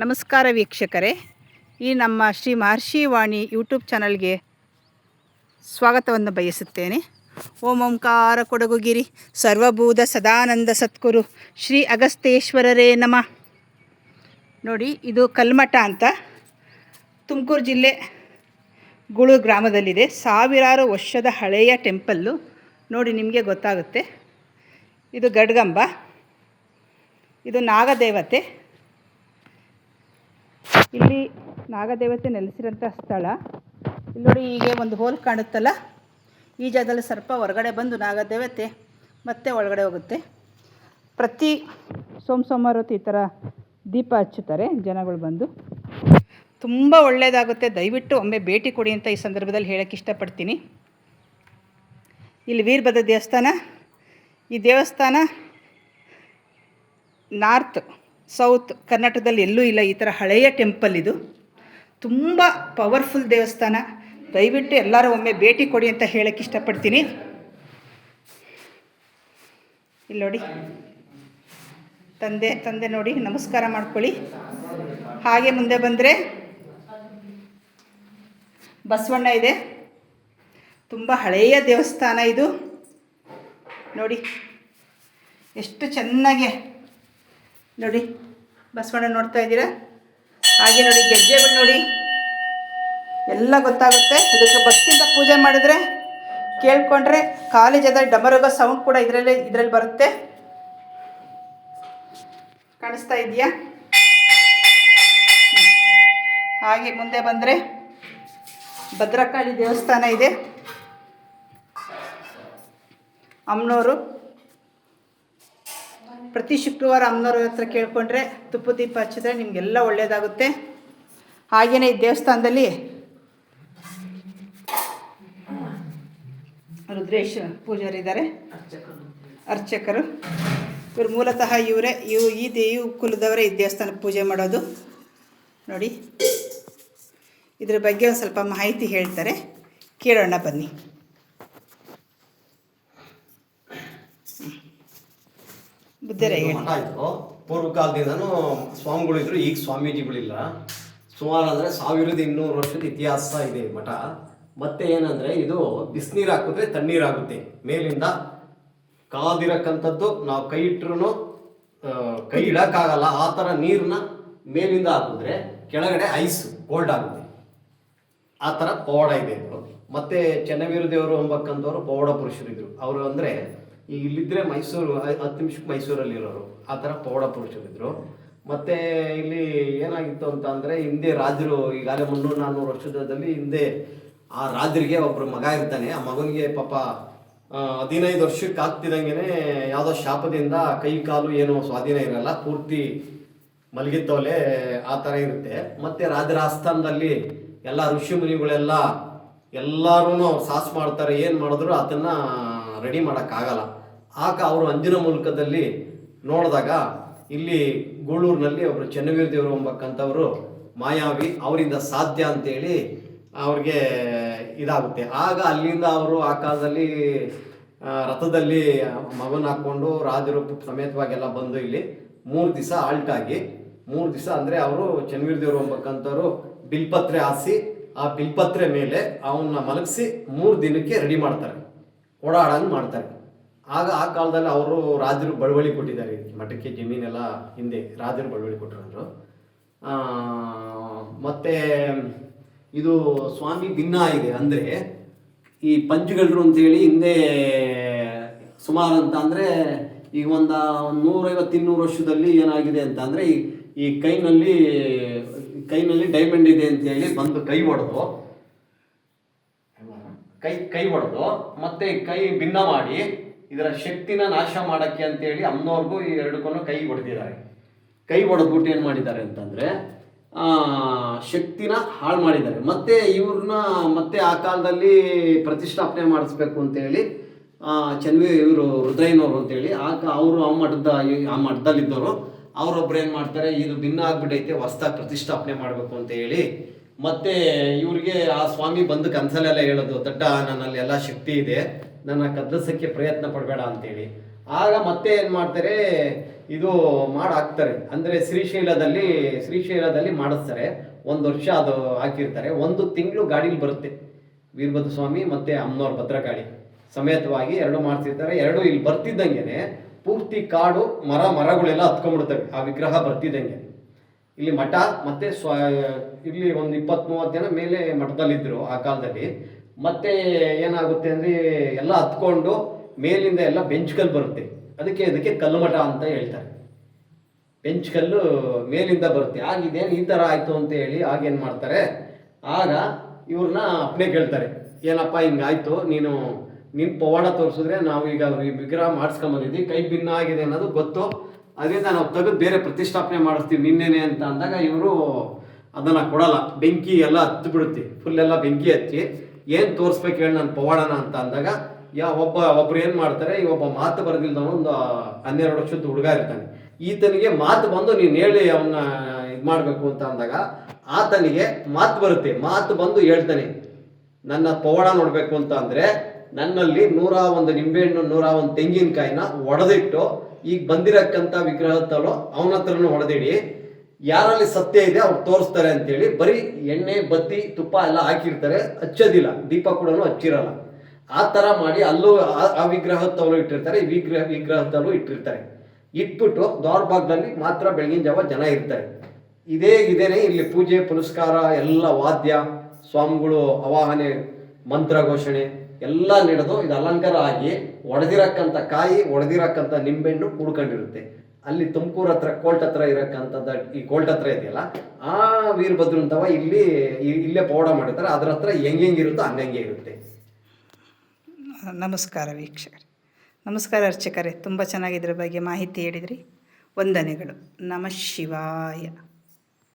ನಮಸ್ಕಾರ ವೀಕ್ಷಕರೇ. ಈ ನಮ್ಮ ಶ್ರೀ ಮಹರ್ಷಿ ವಾಣಿ ಯೂಟ್ಯೂಬ್ ಚಾನಲ್ಗೆ ಸ್ವಾಗತವನ್ನು ಬಯಸುತ್ತೇನೆ. ಓಂ ಓಂಕಾರ ಕೊಡಗುಗಿರಿ. ಸರ್ವಭೂತ ಸದಾನಂದ ಸತ್ಗುರು ಶ್ರೀ ಅಗಸ್ತೇಶ್ವರರೇ ನಮ. ನೋಡಿ, ಇದು ಕಲ್ಮಠ ಅಂತ ತುಮಕೂರು ಜಿಲ್ಲೆ ಗುಳು ಗ್ರಾಮದಲ್ಲಿದೆ. ಸಾವಿರಾರು ವರ್ಷದ ಹಳೆಯ ಟೆಂಪಲ್ಲು. ನೋಡಿ, ನಿಮಗೆ ಗೊತ್ತಾಗುತ್ತೆ. ಇದು ಗಡ್ಗಂಬ. ಇದು ನಾಗದೇವತೆ. ಇಲ್ಲಿ ನಾಗದೇವತೆ ನೆಲೆಸಿರೋಂಥ ಸ್ಥಳ. ಇಲ್ಲಿ ನೋಡಿ ಹೀಗೆ ಒಂದು ಹೋಲ್ ಕಾಣುತ್ತಲ್ಲ? ಈ ಜಾಗದಲ್ಲಿ ಸರ್ಪ ಹೊರಗಡೆ ಬಂದು ನಾಗದೇವತೆ ಮತ್ತೆ ಒಳಗಡೆ ಹೋಗುತ್ತೆ. ಪ್ರತಿ ಸೋಮ ಸೋಮವಾರ ಈ ಥರ ದೀಪ ಹಚ್ಚುತ್ತಾರೆ ಜನಗಳು ಬಂದು. ತುಂಬ ಒಳ್ಳೆಯದಾಗುತ್ತೆ. ದಯವಿಟ್ಟು ಒಮ್ಮೆ ಭೇಟಿ ಕೊಡಿ ಅಂತ ಈ ಸಂದರ್ಭದಲ್ಲಿ ಹೇಳೋಕ್ಕೆ ಇಷ್ಟಪಡ್ತೀನಿ. ಇಲ್ಲಿ ವೀರಭದ್ರ ದೇವಸ್ಥಾನ, ಈ ದೇವಸ್ಥಾನ ನಾರ್ತ್. ಸೌತ್ ಕರ್ನಾಟಕದಲ್ಲಿ ಎಲ್ಲೂ ಇಲ್ಲ, ಈ ಥರ ಹಳೆಯ ಟೆಂಪಲ್ ಇದು. ತುಂಬ ಪವರ್ಫುಲ್ ದೇವಸ್ಥಾನ. ದಯವಿಟ್ಟು ಎಲ್ಲರೂ ಒಮ್ಮೆ ಭೇಟಿ ಕೊಡಿ ಅಂತ ಹೇಳಕ್ಕೆ ಇಷ್ಟಪಡ್ತೀನಿ. ಇಲ್ಲಿ ನೋಡಿ. ತಂದೆ ತಂದೆ ನೋಡಿ, ನಮಸ್ಕಾರ ಮಾಡ್ಕೊಳ್ಳಿ. ಹಾಗೆ ಮುಂದೆ ಬಂದರೆ ಬಸವಣ್ಣ ಇದೆ. ತುಂಬ ಹಳೆಯ ದೇವಸ್ಥಾನ ಇದು. ನೋಡಿ, ಎಷ್ಟು ಚೆನ್ನಾಗಿ ನೋಡಿ, ಬಸವಣ್ಣ ನೋಡ್ತಾ ಇದ್ದೀರಾ? ಹಾಗೆ ನೋಡಿ, ಗೆಜ್ಜೆಗಳು ನೋಡಿ. ಎಲ್ಲ ಗೊತ್ತಾಗುತ್ತೆ. ಇದಕ್ಕೆ ಭಕ್ತಿಯಿಂದ ಪೂಜೆ ಮಾಡಿದ್ರೆ ಕೇಳ್ಕೊಂಡ್ರೆ ಕಾಲೇಜದ ಡಮರೋಗ ಸೌಂಡ್ ಕೂಡ ಇದರಲ್ಲಿ ಇದರಲ್ಲಿ ಬರುತ್ತೆ. ಕಾಣಿಸ್ತಾ ಇದೆಯಾ ಹಾಗೆ ಮುಂದೆ ಬಂದರೆ ಭದ್ರಕಾಳಿ ದೇವಸ್ಥಾನ ಇದೆ. ಅಮ್ನೋರು ಪ್ರತಿ ಶುಕ್ರವಾರ ಅಮ್ಮನವ್ರ ಹತ್ರ ಕೇಳಿಕೊಂಡ್ರೆ ತುಪ್ಪ ದೀಪ ಹಚ್ಚಿದ್ರೆ ನಿಮಗೆಲ್ಲ ಒಳ್ಳೆಯದಾಗುತ್ತೆ ಹಾಗೆಯೇ ಈ ದೇವಸ್ಥಾನದಲ್ಲಿ ರುದ್ರೇಶ್ ಪೂಜಾರಿದ್ದಾರೆ. ಅರ್ಚಕರು. ಇವರು ಮೂಲತಃ ಇವರೇ, ಇವು ಈ ದೇ, ಇವು ಕುಲದವರೇ ಈ ದೇವಸ್ಥಾನಕ್ಕೆ ಪೂಜೆ ಮಾಡೋದು. ನೋಡಿ. ಇದ್ರ ಬಗ್ಗೆ ಒಂದು ಸ್ವಲ್ಪ ಮಾಹಿತಿ ಹೇಳ್ತಾರೆ. ಕೇಳೋಣ ಬನ್ನಿ. ಬುದ್ಧರೇ ಇದು ಹೇಳಿ. ಮಠ ಇತ್ತು ಪೂರ್ವ ಕಾಲದಿಂದನೂ ಸ್ವಾಮಿಗಳು ಇದ್ರು ಈಗ ಸ್ವಾಮೀಜಿಗಳಿಲ್ಲ. ಸುಮಾರು ಅಂದ್ರೆ ಸಾವಿರದ ಇನ್ನೂರು ವರ್ಷದ ಇತಿಹಾಸ ಇದೆ ಈ ಮಠ. ಮತ್ತೆ ಏನಂದ್ರೆ ಇದು ಬಿಸಿನೀರು ಹಾಕಿದ್ರೆ ತಣ್ಣೀರಾಗುತ್ತೆ ಮೇಲಿಂದ ಕಾದಿರಕ್ಕಂಥದ್ದು ನಾವು ಕೈ ಇಟ್ಟರು ಕೈ ಇಡಕ್ಕಾಗಲ್ಲ. ಆ ಥರ ನೀರನ್ನ ಮೇಲಿಂದ ಹಾಕಿದ್ರೆ ಕೆಳಗಡೆ ಐಸ್ ಕೋಲ್ಡ್ ಆಗುತ್ತೆ. ಆ ಥರ ಪವಾಡ ಇದೆ. ಇದು ಮತ್ತೆ ಚೆನ್ನವೀರ ದೇವರು ಎಂಬಕ್ಕಂಥವ್ರು ಪೌಡ ಪುರುಷರಿದ್ರು. ಅವರು ಅಂದರೆ ಈಗ ಇಲ್ಲಿದ್ದರೆ ಮೈಸೂರು ಹತ್ತು ನಿಮಿಷಕ್ಕೆ ಮೈಸೂರಲ್ಲಿ ಇರೋರು ಆ ಥರ ಪೌಡ ಪುರುಷರಿದ್ದರು ಮತ್ತು ಇಲ್ಲಿ ಏನಾಗಿತ್ತು ಅಂತ ಅಂದರೆ ಹಿಂದೆ ರಾಜರು, ಈಗಾಗಲೇ ಮುನ್ನೂರು ನಾನ್ನೂರು ವರ್ಷದಲ್ಲಿ ಹಿಂದೆ ಆ ರಾಜರಿಗೆ ಒಬ್ಬರು ಮಗ ಇರ್ತಾನೆ. ಆ ಮಗನಿಗೆ ಪಾಪ ಹದಿನೈದು ವರ್ಷಕ್ಕೆ ಆಗ್ತಿದ್ದಂಗೆ ಯಾವುದೋ ಶಾಪದಿಂದ ಕೈ, ಕಾಲು ಏನು ಸ್ವಾಧೀನ ಇರಲ್ಲ. ಪೂರ್ತಿ ಮಲಗಿತ್ತವಲೆ ಆ ಥರ ಇರುತ್ತೆ. ಮತ್ತು ರಾಜರ ಆಸ್ಥಾನದಲ್ಲಿ ಎಲ್ಲ ಋಷಿ ಮುನಿಗಳೆಲ್ಲ ಎಲ್ಲರೂ ಸಾಸ್ ಮಾಡ್ತಾರೆ. ಏನು ಮಾಡಿದ್ರು, ಅದನ್ನು ರೆಡಿ ಮಾಡೋಕ್ಕಾಗಲ್ಲ. ಆಗ ಅವರು ಅಂಜಿನ ಮೂಲಕದಲ್ಲಿ ನೋಡಿದಾಗ ಇಲ್ಲಿ ಗೂಳೂರಿನಲ್ಲಿ ಒಬ್ಬರು ಚೆನ್ನವೀರ ದೇವರು ಎಂಬಕ್ಕಂಥವ್ರು ಮಾಯಾವಿ ಅವರಿಂದ ಸಾಧ್ಯ ಅಂತೇಳಿ ಅವ್ರಿಗೆ ಇದಾಗುತ್ತೆ. ಆಗ ಅಲ್ಲಿಂದ ಅವರು ಆ ಕಾಲದಲ್ಲಿ ರಥದಲ್ಲಿ ಮಗನ ಹಾಕ್ಕೊಂಡು ರಾಜರು ಸಮೇತವಾಗೆಲ್ಲ ಬಂದು ಇಲ್ಲಿ ಮೂರು ದಿವಸ ಆಲ್ಟಾಗಿ ಮೂರು ದಿವಸ ಅಂದರೆ ಅವರು ಚೆನ್ನವೀರ ದೇವರು ಎಂಬಕ್ಕಂಥವ್ರು ಬಿಲ್ಪತ್ರೆ ಹಾಸಿ, ಆ ಬಿಲ್ಪತ್ರೆ ಮೇಲೆ ಅವನ್ನ ಮಲಗಿಸಿ ಮೂರು ದಿನಕ್ಕೆ ರೆಡಿ ಮಾಡ್ತಾರೆ. ಓಡಾಡಂಗೆ ಮಾಡ್ತಾರೆ. ಆಗ ಆ ಕಾಲದಲ್ಲಿ ಅವರು ರಾಜರು ಬಳುವಳಿ ಕೊಟ್ಟಿದ್ದಾರೆ. ಮಠಕ್ಕೆ ಜಮೀನೆಲ್ಲ ಹಿಂದೆ ರಾಜರು ಬಳುವಳಿ ಕೊಟ್ಟರು ಮತ್ತೆ ಇದು ಸ್ವಾಮಿ ಭಿನ್ನ ಇದೆ. ಅಂದರೆ ಈ ಪಂಚಗಳ್ರು ಅಂತೇಳಿ ಹಿಂದೆ ಸುಮಾರು ಅಂತ ಅಂದರೆ ಈಗ ಒಂದು ನೂರೈವತ್ತು ಇನ್ನೂರು ವರ್ಷದಲ್ಲಿ ಏನಾಗಿದೆ ಅಂತ ಅಂದರೆ ಈ ಈ ಕೈನಲ್ಲಿ ಕೈನಲ್ಲಿ ಡೈಮಂಡ್ ಇದೆ ಅಂತ ಹೇಳಿ ಬಂದು ಕೈ ಹೊಡೆದು ಕೈ ಕೈ ಹೊಡೆದು ಮತ್ತೆ ಕೈ ಭಿನ್ನ ಮಾಡಿ ಇದರ ಶಕ್ತಿನ ನಾಶ ಮಾಡಕ್ಕೆ ಅಂತೇಳಿ ಅಮ್ಮನವ್ರಿಗೂ ಈ ಎರಡಕ್ಕೂ ಕೈ ಹೊಡೆದಿದ್ದಾರೆ. ಕೈ ಹೊಡೆದ್ಬಿಟ್ಟು ಏನು ಮಾಡಿದ್ದಾರೆ ಅಂತಂದರೆ ಶಕ್ತಿನ ಹಾಳು ಮಾಡಿದ್ದಾರೆ. ಮತ್ತೆ ಇವ್ರನ್ನ ಮತ್ತೆ ಆ ಕಾಲದಲ್ಲಿ ಪ್ರತಿಷ್ಠಾಪನೆ ಮಾಡಿಸ್ಬೇಕು ಅಂತೇಳಿ ಚನ್ವಿ ಇವರು ರುದ್ರಯ್ಯನವರು ಅಂತೇಳಿ ಆ ಅವರು ಆ ಮಠದ, ಆ ಮಠದಲ್ಲಿದ್ದವರು, ಅವರೊಬ್ರು ಏನು ಮಾಡ್ತಾರೆ, ಇದು ಭಿನ್ನ ಆಗ್ಬಿಟ್ಟೈತೆ ಹೊಸ್ದಾಗಿ ಪ್ರತಿಷ್ಠಾಪನೆ ಮಾಡಬೇಕು ಅಂತ ಹೇಳಿ ಮತ್ತೆ ಇವ್ರಿಗೆ ಆ ಸ್ವಾಮಿ ಬಂದು ಕನ್ಸಲೆಲ್ಲ ಹೇಳೋದು ದಟ್ಟ ನನ್ನಲ್ಲಿ ಎಲ್ಲ ಶಕ್ತಿ ಇದೆ ನನ್ನ ಕದ್ದಸಕ್ಕೆ ಪ್ರಯತ್ನ ಪಡಬೇಡ ಅಂತೇಳಿ. ಆಗ ಮತ್ತೆ ಏನು ಮಾಡ್ತಾರೆ, ಇದು ಮಾಡಿ ಹಾಕ್ತಾರೆ ಅಂದ್ರೆ ಶ್ರೀಶೈಲದಲ್ಲಿ ಶ್ರೀಶೈಲದಲ್ಲಿ ಮಾಡಿಸ್ತಾರೆ. ಒಂದು ವರ್ಷ ಅದು ಹಾಕಿರ್ತಾರೆ. ಒಂದು ತಿಂಗಳು ಗಾಡೀಲಿ ಬರುತ್ತೆ. ವೀರಭದ್ರ ಸ್ವಾಮಿ ಮತ್ತೆ ಅಮ್ಮನವ್ರ ಭದ್ರಕಾಳಿ. ಸಮೇತವಾಗಿ ಎರಡು ಮಾಡ್ತಿರ್ತಾರೆ ಎರಡು ಇಲ್ಲಿ ಬರ್ತಿದ್ದಂಗೆ ಪೂರ್ತಿ ಕಾಡು, ಮರ, ಮರಗಳೆಲ್ಲ ಹತ್ಕೊಂಡ್ಬಿಡ್ತವೆ. ಆ ವಿಗ್ರಹ ಬರ್ತಿದ್ದಂಗೆ. ಇಲ್ಲಿ ಮಠ, ಮತ್ತೆ ಸ್ವ ಇಲ್ಲಿ ಒಂದು ಇಪ್ಪತ್ತ್ ಮೂವತ್ತು ಜನ ಮೇಲೆ ಮಠದಲ್ಲಿದ್ದರು ಆ ಕಾಲದಲ್ಲಿ. ಮತ್ತೆ ಏನಾಗುತ್ತೆ ಅಂದ್ರೆ ಎಲ್ಲ ಹತ್ಕೊಂಡು ಮೇಲಿಂದ ಎಲ್ಲ ಬೆಂಚ್ ಕಲ್ಲು ಬರುತ್ತೆ. ಅದಕ್ಕೆ ಅದಕ್ಕೆ ಕಲ್ಲುಮಠ ಅಂತ ಹೇಳ್ತಾರೆ. ಬೆಂಚ್ ಕಲ್ಲು ಮೇಲಿಂದ ಬರುತ್ತೆ. ಆಗ ಇದೇನು ಈ ಥರ ಆಯಿತು ಅಂತ ಹೇಳಿ ಆಗೇನು ಮಾಡ್ತಾರೆ? ಆಗ ಇವ್ರನ್ನ ಅಪ್ಪನೇ ಕೇಳ್ತಾರೆ. ಏನಪ್ಪ ಹಿಂಗಾಯ್ತು ನೀನು ನಿನ್ನ ಪವಾಡ ತೋರಿಸಿದ್ರೆ ನಾವು ಈಗ ವಿಗ್ರಹ ಮಾಡಿಸ್ಕೊಂಬಂದಿದ್ವಿ ಕೈ ಭಿನ್ನ ಆಗಿದೆ ಅನ್ನೋದು ಗೊತ್ತು. ಅದರಿಂದ ನಾವು ತೆಗೆದು ಬೇರೆ ಪ್ರತಿಷ್ಠಾಪನೆ ಮಾಡಿಸ್ತೀವಿ ನಿನ್ನೆನೆ ಅಂತ ಅಂದಾಗ ಇವರು ಅದನ್ನು ಕೊಡಲ್ಲ. ಬೆಂಕಿ ಎಲ್ಲ ಹತ್ತು ಬಿಡುತ್ತೆ ಫುಲ್ ಎಲ್ಲ ಬೆಂಕಿ ಹಚ್ಚಿ ಏನು ತೋರಿಸ್ಬೇಕು ಹೇಳಿ ನಾನು ಪವಾಡನ ಅಂತ ಅಂದಾಗ, ಯಾ ಒಬ್ಬ, ಒಬ್ರು ಏನು ಮಾಡ್ತಾರೆ, ಈ ಒಬ್ಬ ಮಾತು ಬರೆದಿಲ್ದವನು ಒಂದು ಹನ್ನೆರಡು ವರ್ಷದ ಹುಡುಗ ಇರ್ತಾನೆ. ಈತನಿಗೆ ಮಾತು ಬಂದು ನೀನು ಹೇಳಿ ಅವನ್ನ ಇದು ಮಾಡಬೇಕು ಅಂತ ಅಂದಾಗ, ಆತನಿಗೆ ಮಾತು ಬರುತ್ತೆ. ಮಾತು ಬಂದು ಹೇಳ್ತಾನೆ, ನನ್ನ ಪವಾಡ ನೋಡಬೇಕು ಅಂತ ಅಂದರೆ, ನನ್ನಲ್ಲಿ ನೂರ ಒಂದು ನಿಂಬೆಹಣ್ಣು, ನೂರ ಒಂದು ತೆಂಗಿನಕಾಯಿನ ಒಡೆದಿಟ್ಟು, ಈಗ ಬಂದಿರಕ್ಕಂಥ ವಿಗ್ರಹ ತಲೋ ಅವನ ಹತ್ರನೂ ಹೊಡೆದಿಡಿ ಯಾರಲ್ಲಿ ಸತ್ಯ ಇದೆ ಅವ್ರು ತೋರಿಸ್ತಾರೆ ಅಂತೇಳಿ ಬರೀ ಎಣ್ಣೆ, ಬತ್ತಿ, ತುಪ್ಪ ಎಲ್ಲ ಹಾಕಿರ್ತಾರೆ, ಹಚ್ಚೋದಿಲ್ಲ. ದೀಪ ಕೂಡ ಹಚ್ಚಿರಲ್ಲ. ಆ ಥರ ಮಾಡಿ ಅಲ್ಲೂ ಆ- ಆ ವಿಗ್ರಹ ತವಲು ಇಟ್ಟಿರ್ತಾರೆ, ಈ ವಿಗ್ರಹ ವಿಗ್ರಹದಲ್ಲೂ ಇಟ್ಟಿರ್ತಾರೆ. ಇಟ್ಬಿಟ್ಟು ದ್ವಾರಭಾಗದಲ್ಲಿ ಮಾತ್ರ ಬೆಳಗಿನ ಜಾವ ಜನ ಇರ್ತಾರೆ. ಇದೇ ಇದೇನೆ ಇಲ್ಲಿ ಪೂಜೆ, ಪುನಸ್ಕಾರ, ಎಲ್ಲ ವಾದ್ಯ, ಸ್ವಾಮಿಗಳು ಅವಾಹನೆ ಮಂತ್ರ ಘೋಷಣೆ ಎಲ್ಲ ನಡೆದು ಇದು ಅಲಂಕಾರ ಆಗಿ ಒಡೆದಿರಕ್ಕಂಥ ಕಾಯಿ, ಒಡೆದಿರಕ್ಕಂಥ ನಿಂಬೆಹಣ್ಣು ಕೂಡ್ಕೊಂಡಿರುತ್ತೆ. ಅಲ್ಲಿ ತುಮಕೂರು ಹತ್ರ ಕೋಲ್ಟ್ ಹತ್ರ ಇರಕ್ಕಂಥದ್ದು ಈ ಕೋಲ್ಟ್ ಹತ್ರ ಇದೆಯಲ್ಲ, ಆ ವೀರಭದ್ರಂತವ ಇಲ್ಲಿ ಇ- ಇಲ್ಲೇ ಪೌಡ ಮಾಡಿರ್ತಾರೆ. ಅದ್ರ ಹತ್ರ ಹೆಂಗೆಂಗಿರುತ್ತೋ ಹಂಗಂಗೆ ಇರುತ್ತೆ. ನಮಸ್ಕಾರ ವೀಕ್ಷಕರೇ. ನಮಸ್ಕಾರ ಅರ್ಚಕರೇ. ತುಂಬ ಚೆನ್ನಾಗಿ ಇದ್ರ ಬಗ್ಗೆ ಮಾಹಿತಿ ಹೇಳಿದ್ರಿ. ವಂದನೆಗಳು. ನಮಃ ಶಿವಾಯ.